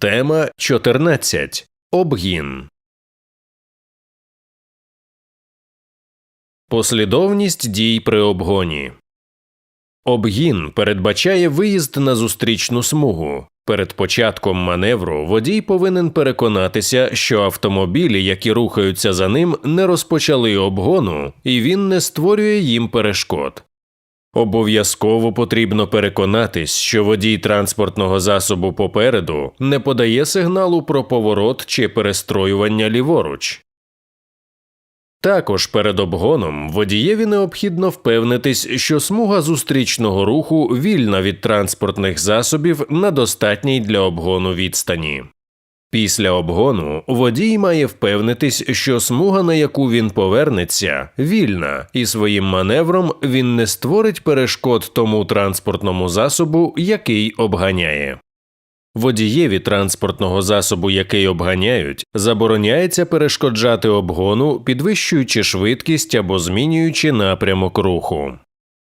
Тема 14. Обгін. Послідовність дій при обгоні. Обгін передбачає виїзд на зустрічну смугу. Перед початком маневру водій повинен переконатися, що автомобілі, які рухаються за ним, не розпочали обгону, і він не створює їм перешкод. Обов'язково потрібно переконатись, що водій транспортного засобу попереду не подає сигналу про поворот чи перестроювання ліворуч. Також перед обгоном водієві необхідно впевнитись, що смуга зустрічного руху вільна від транспортних засобів на достатній для обгону відстані. Після обгону водій має впевнитись, що смуга, на яку він повернеться, вільна, і своїм маневром він не створить перешкод тому транспортному засобу, який обганяє. Водієві транспортного засобу, який обганяють, забороняється перешкоджати обгону, підвищуючи швидкість або змінюючи напрямок руху.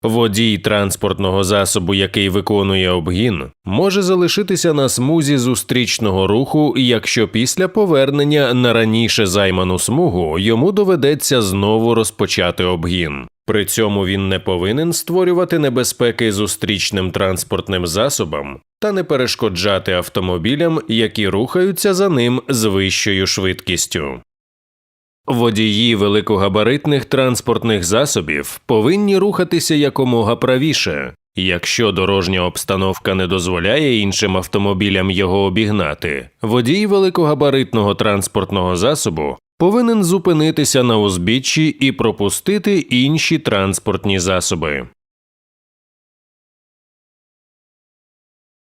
Водій транспортного засобу, який виконує обгін, може залишитися на смузі зустрічного руху, якщо після повернення на раніше займану смугу йому доведеться знову розпочати обгін. При цьому він не повинен створювати небезпеки зустрічним транспортним засобам та не перешкоджати автомобілям, які рухаються за ним з вищою швидкістю. Водії великогабаритних транспортних засобів повинні рухатися якомога правіше. Якщо дорожня обстановка не дозволяє іншим автомобілям його обігнати, водій великогабаритного транспортного засобу повинен зупинитися на узбіччі і пропустити інші транспортні засоби.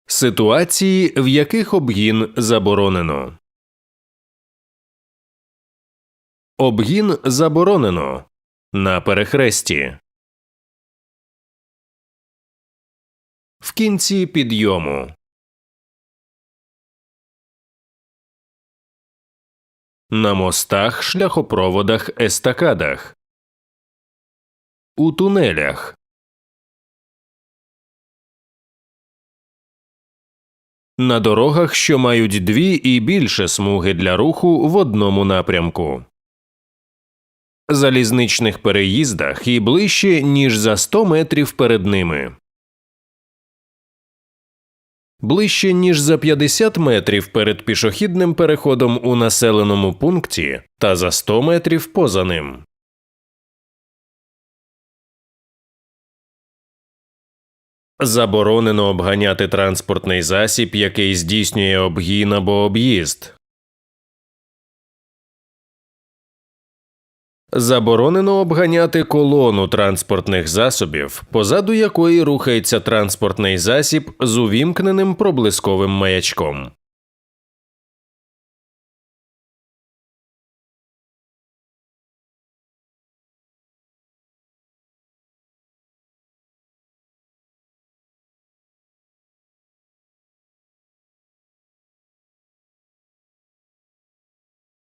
Ситуації, в яких обгін заборонено. Обгін заборонено на перехресті. В кінці підйому. На мостах, шляхопроводах, естакадах. У тунелях. На дорогах, що мають дві і більше смуги для руху в одному напрямку. Залізничних переїздах і ближче, ніж за 100 метрів перед ними. Ближче, ніж за 50 метрів перед пішохідним переходом у населеному пункті та за 100 метрів поза ним. Заборонено обганяти транспортний засіб, який здійснює обгін або об'їзд. Заборонено обганяти колону транспортних засобів, позаду якої рухається транспортний засіб з увімкненим проблисковим маячком.